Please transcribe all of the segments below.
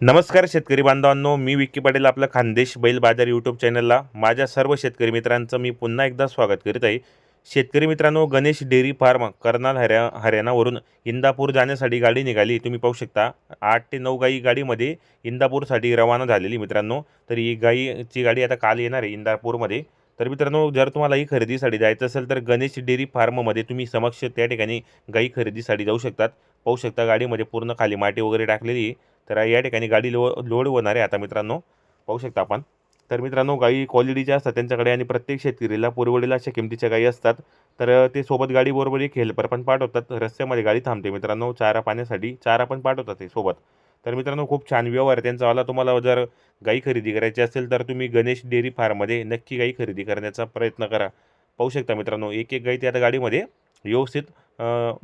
नमस्कार शेतकरी बांधवांनो मी विक्की पाटील आपलं खानदेश बैल बाजार यूट्यूब चॅनलला माझ्या सर्व शेतकरी मित्रांचं मी पुन्हा एकदा स्वागत करीत आहे. शेतकरी मित्रांनो गणेश डेअरी फार्म कर्नाल हर्या हरियाणावरून इंदापूर जाण्यासाठी गाडी निघाली. तुम्ही पाहू शकता आठ ते नऊ गाई गाडीमध्ये इंदापूरसाठी रवाना झालेली मित्रांनो. तर ही गाईची गाडी आता काल येणार आहे इंदापूरमध्ये. तर मित्रांनो जर तुम्हाला ही खरेदीसाठी जायचं असेल तर गणेश डेअरी फार्ममध्ये तुम्ही समक्ष त्या ठिकाणी गाई खरेदीसाठी जाऊ शकतात. पाहू शकता गाडीमध्ये पूर्ण खाली माटी वगैरे टाकलेली आहे. तर या ठिकाणी गाडी लो लोड होणार आहे आता मित्रांनो. पाहू शकता आपण. तर मित्रांनो गाई क्वालिटीच्या असतात त्यांच्याकडे आणि प्रत्येक शेतकरीला पुरवडेल अशा किमतीच्या गाई असतात. तर ते सोबत गाडीबरोबर एक हेल्पर पण पाठवतात. रस्त्यामध्ये गाडी थांबते मित्रांनो. चारा पाण्यासाठी चारा पण पाठवतात ते सोबत. तर मित्रांनो खूप छान व्यवहार आहे त्यांचा. वाला तुम्हाला जर गाई खरेदी करायची असेल तर तुम्ही गणेश डेअरी फार्ममध्ये नक्की गाई खरेदी करण्याचा प्रयत्न करा. पाहू शकता मित्रांनो एक एक गाई ते आता गाडीमध्ये व्यवस्थित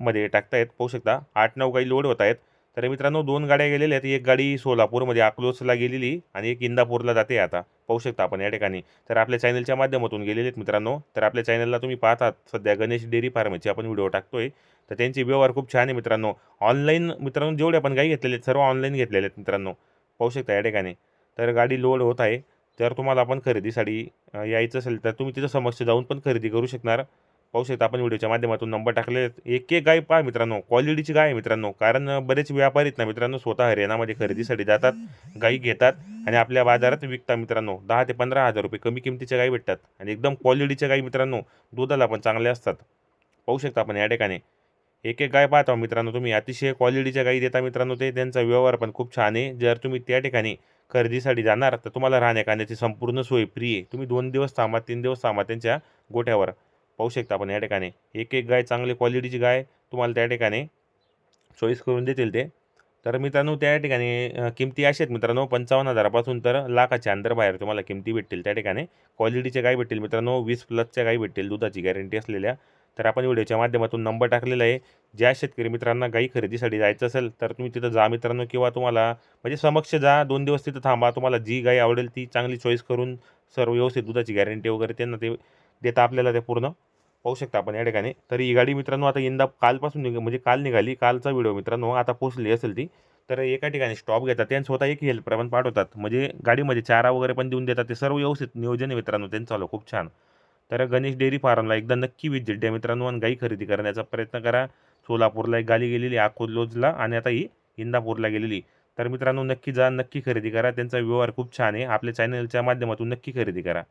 मध्ये टाकतायत. पाहू शकता आठ नऊ गाई लोड होत आहेत. तर मित्रांनो दोन गाड्या गेलेल्या आहेत. एक गाडी सोलापूरमध्ये अकलोसला गेलेली आणि एक इंदापूरला जाते आता. पाहू शकता आपण या ठिकाणी. तर आपल्या चॅनलच्या माध्यमातून गेलेले आहेत मित्रांनो. तर आपल्या चॅनलला तुम्ही पाहतात सध्या गणेश डेअरी फार्मचे आपण व्हिडिओ टाकतोय. तर त्यांचे व्यवहार खूप छान आहे मित्रांनो. ऑनलाईन मित्रांनो जेवढे आपण गाई घेतलेले आहेत सर्व ऑनलाईन घेतलेले आहेत मित्रांनो. पाहू शकता या ठिकाणी. तर गाडी लोड होत आहे. तर तुम्हाला आपण खरेदीसाठी यायचं असेल तर तुम्ही तिथं समक्ष जाऊन पण खरेदी करू शकणार. पाहू शकता आपण व्हिडिओच्या माध्यमातून नंबर टाकले. एक एक गाय पहा मित्रांनो. क्वालिटीची गाय आहे मित्रांनो. कारण बरेच व्यापारी आहेत ना मित्रांनो स्वतः हरियाणामध्ये खरेदीसाठी जातात गाई घेतात आणि आपल्या बाजारात विकतात मित्रांनो. दहा ते पंधरा हजार रुपये कमी किमतीच्या गाई भेटतात. आणि एकदम क्वालिटीच्या गाई मित्रांनो दुधाला पण चांगल्या असतात. पाहू शकता आपण या ठिकाणी. एक एक गाय पाहता मित्रांनो तुम्ही. अतिशय क्वालिटीच्या गाई देता मित्रांनो ते. त्यांचा व्यवहार पण खूप छान आहे. जर तुम्ही त्या ठिकाणी खरेदीसाठी जाणार तर तुम्हाला राहण्या खाण्याची संपूर्ण सोय फ्री आहे. तुम्ही दोन दिवस थांबा तीन दिवस थांबा त्यांच्या गोठ्यावर. पाहू शकता आपण या ठिकाणी. एक एक गाय चांगली क्वालिटीची गाय तुम्हाला त्या ठिकाणी चॉईस करून देतील ते. तर मित्रांनो त्या ठिकाणी किमती अशा आहेत मित्रांनो पंचावन्न हजारापासून तर लाखाच्या अंदर बाहेर तुम्हाला किमती भेटतील. त्या ठिकाणी क्वालिटीच्या गाय भेटतील मित्रांनो वीस प्लसच्या गाय भेटतील दुधाची गॅरंटी असलेल्या. तर आपण व्हिडिओच्या माध्यमातून नंबर टाकलेला आहे. ज्या शेतकरी मित्रांना गाई खरेदीसाठी जायचं असेल तर तुम्ही तिथं जा मित्रांनो किंवा तुम्हाला म्हणजे समक्ष जा दोन दिवस तिथं थांबा. तुम्हाला जी गाई आवडेल ती चांगली चॉईस करून सर्व व्यवस्थित दुधाची गॅरंटी वगैरे त्यांना ते देता आपल्याला ते पूर्ण. पाहू शकता आपण या ठिकाणी. तर ही गाडी मित्रांनो आता यंदा कालपासून निघ म्हणजे काल निघाली. कालचा व्हिडिओ मित्रांनो आता पोचली असेल ती. तर एका ठिकाणी स्टॉप घेतात. त्यांनी स्वतः एक हेल्पर पण पाठवतात. म्हणजे गाडीमध्ये चारा वगैरे पण देऊन देतात. ते सर्व व्यवस्थित नियोजन आहे मित्रांनो. त्यांचं चालू खूप छान. तर गणेश डेअरी फार्मला एकदा नक्की विजिट द्या मित्रांनो आणि गाई खरेदी करण्याचा प्रयत्न करा. सोलापूरला एक गाडी गेलेली अकोलोजला आणि आता ही इंदापूरला गेलेली. तर मित्रांनो नक्की जा नक्की खरेदी करा. त्यांचा व्यवहार खूप छान आहे. आपल्या चॅनलच्या माध्यमातून नक्की खरेदी करा.